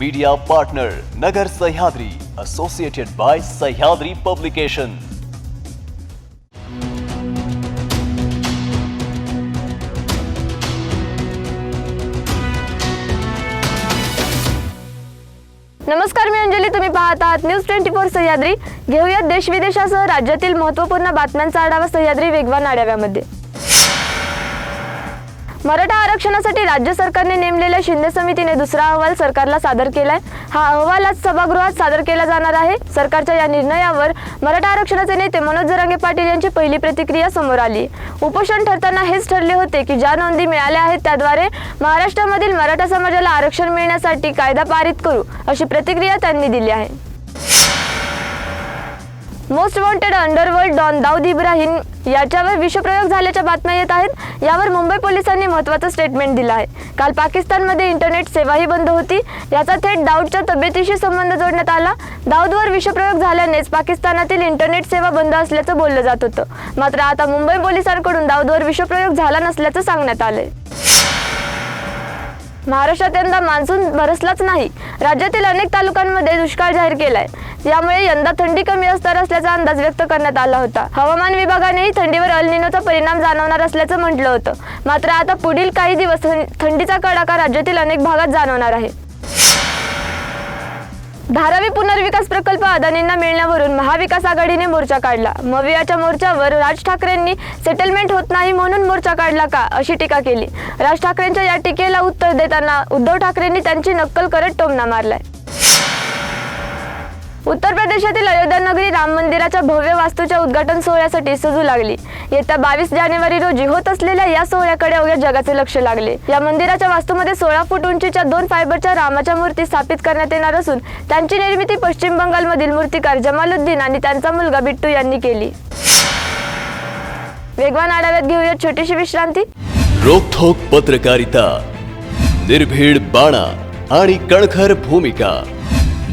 Media partner Nagar Sahyadri associated by Sahyadri publication नमस्कार मी अंजली. तुम्ही पाहत आहात न्यूज ट्वेंटी फोर सह्याद्री घेऊयात देश विदेशासह राज्यातील महत्त्वपूर्ण बातम्यांचा आढावा सह्याद्री वेगवान आढाव्यामध्ये. मराठा आरक्षणासाठी राज्य सरकारने नेमलेल्या शिंदे समितीने दुसरा अहवाल सरकारला सादर केलाय. हा अहवाल आज सभागृहात सादर केला जाणार आहे. सरकारच्या या निर्णयावर मराठा आरक्षणाचे नेते मनोज जरांगे पाटील यांची पहिली प्रतिक्रिया समोर आली. उपोषण ठरताना हेच ठरले होते की ज्या नोंदी मिळाल्या आहेत त्याद्वारे महाराष्ट्रामधील मराठा समाजाला आरक्षण मिळण्यासाठी कायदा पारित करू अशी प्रतिक्रिया त्यांनी दिली आहे. Most wanted underworld don Dawood Ibrahim याच्यावर विषप्रयोग झाल्याच्या बातम्या येत आहेत. यावर मुंबई पोलिसांनी महत्त्वाचं स्टेटमेंट दिलं आहे. काल पाकिस्तानमध्ये इंटरनेट सेवाही बंद होती. याचा थेट दाऊदच्या तब्येतीशी संबंध जोडण्यात आला. दाऊदवर विषप्रयोग झाल्यानेच पाकिस्तानातील इंटरनेट सेवा बंद असल्याचं बोललं जात होतं. मात्र आता मुंबई पोलिसांकडून दाऊदवर विषप्रयोग झाला नसल्याचं सांगण्यात आलंय. महाराष्ट्रात यंदा मान्सून बरसलाच नाही. राज्यातील अनेक तालुक्यांमध्ये दुष्काळ जाहीर केलाय. यामुळे यंदा थंडी कमी असणार असल्याचा अंदाज व्यक्त करण्यात आला होता. हवामान विभागानेही थंडीवर अल्निनोचा परिणाम जाणवणार असल्याचं म्हटलं होतं. मात्र आता पुढील काही दिवस थंडीचा कडाका राज्यातील अनेक भागात जाणवणार आहे. धारावी पुनर्विकास प्रकल्प अदानींना मिळण्यावरून महाविकास आघाडीने मोर्चा काढला. मवियाच्या मोर्चावर राज ठाकरेंनी सेटलमेंट होत नाही म्हणून मोर्चा काढला का अशी टीका केली. राज ठाकरेंच्या या टीकेला उत्तर देताना उद्धव ठाकरेंनी त्यांची नक्कल करत टोमणा मारलाय. उत्तर प्रदेशातील अयोध्या नगरी राम मंदिराच्या भव्य वास्तूच्या उद्घाटन सोहळ्यासाठी सजू लागली. येत्या बावीस जानेवारी रोजी होत असलेल्या या सोहळ्याकडे अवघ्या जगाचे लक्ष लागले. या मंदिराच्या वास्तूमध्ये सोळा फूट उंचीच्या दोन फायबरच्या रामाच्या मूर्ती स्थापित करण्यात येणार असून त्यांची निर्मिती पश्चिम बंगालमधील मूर्तिकार जमालुद्दीन आणि त्यांचा मुलगा बिट्टू यांनी केली. वेगवान आढाव्यात घेऊया छोटीशी विश्रांती. रोखोक पत्रकारिता निर्भीड बाणा आणि कणखर भूमिका.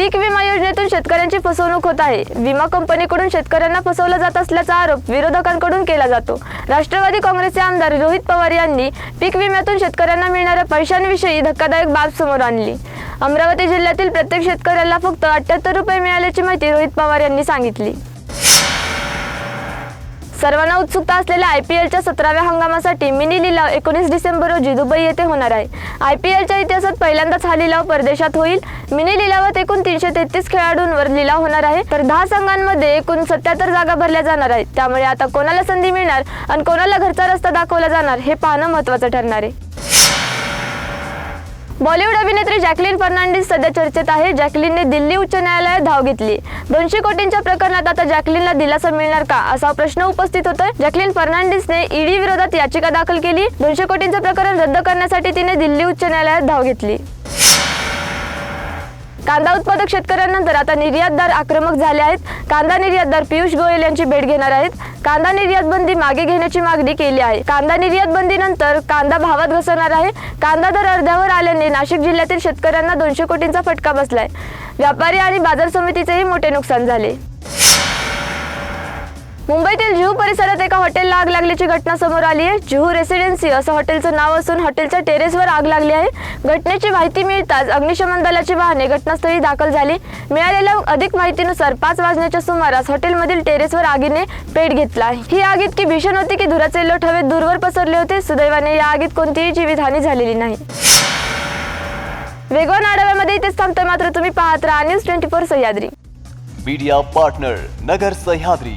पीक विमा योजनेतून शेतकऱ्यांची फसवणूक होत आहे. विमा कंपनीकडून शेतकऱ्यांना फसवलं जात असल्याचा आरोप विरोधकांकडून केला जातो. राष्ट्रवादी काँग्रेसचे आमदार रोहित पवार यांनी पीक विम्यातून शेतकऱ्यांना मिळणाऱ्या पैशांविषयी धक्कादायक बाब समोर आणली. अमरावती जिल्ह्यातील प्रत्येक शेतकऱ्याला फक्त अठ्याहत्तर रुपये मिळाल्याची माहिती रोहित पवार यांनी सांगितली. सर्वांना उत्सुकता असलेल्या आय पी एलच्या सतराव्या हंगामासाठी मिनी लिलाव एकोणीस डिसेंबर रोजी दुबई येथे होणार आहे. आय पी एलच्या इतिहासात पहिल्यांदाच हा लिलाव परदेशात होईल. मिनी लिलावात एकूण तीनशे तेहतीस खेळाडूंवर लिलाव होणार आहे. तर दहा संघांमध्ये एकूण सत्याहत्तर जागा भरल्या जाणार आहेत. त्यामुळे आता कोणाला संधी मिळणार आणि कोणाला घरचा रस्ता दाखवला जाणार हे पाहणं महत्त्वाचं ठरणार आहे. बॉलिवूड अभिनेत्री जॅकलिन फर्नांडिस सध्या चर्चेत आहे. जॅकलिनने दिल्ली उच्च न्यायालयात धाव घेतली. दोनशे कोटींच्या प्रकरणात आता जॅकलिनला दिलासा मिळणार का? असा प्रश्न उपस्थित होतोय. जॅकलिन फर्नांडिसने ईडी विरोधात याचिका दाखल केली. दोनशे कोटींचं प्रकरण रद्द करण्यासाठी तिने दिल्ली उच्च न्यायालयात धाव घेतली. कांदा उत्पादक शेतकऱ्यांनंतर आता निर्यातदार आक्रमक झाले आहेत. कांदा निर्यातदार पियुष गोयल यांची भेट घेणार आहेत. कांदा निर्यात बंदी मागे घेण्याची मागणी केली आहे. कांदा निर्यात बंदीनंतर कांदा भावात घसरणार आहे. कांदा दर अर्ध्यावर आल्याने नाशिक जिल्ह्यातील शेतकऱ्यांना दोनशे कोटींचा फटका बसलाय. व्यापारी आणि बाजार समितीचेही मोठे नुकसान झाले. मुंबईतील जुहू परिसरात एका हॉटेलला आग लागल्याची घटना समोर आली आहे. जुहू रेसिडेन्सी असं हॉटेलचं नाव असून हॉटेलच्या टेरेसवर आग लागली आहे. घटनेची माहिती मिळताच अग्निशमन दलाची वाहने घटनास्थळी दाखल झाली. मिळालेल्या अधिक माहितीनुसार पाच वाजण्याच्या सुमारास हॉटेलमधील टेरेसवर आगीने पेट घेतला आहे. ही आग इतकी भीषण होती की धुराचे लोट हवेत दूरवर पसरले होते. सुदैवाने या आगीत कोणतीही जीवितहानी झालेली नाही. वेगवान आढाव्यामध्ये इथेच थांबतं मात्र तुम्ही पाहत राहा news twenty four Sahyadri. Media partner Nagar Sahyadri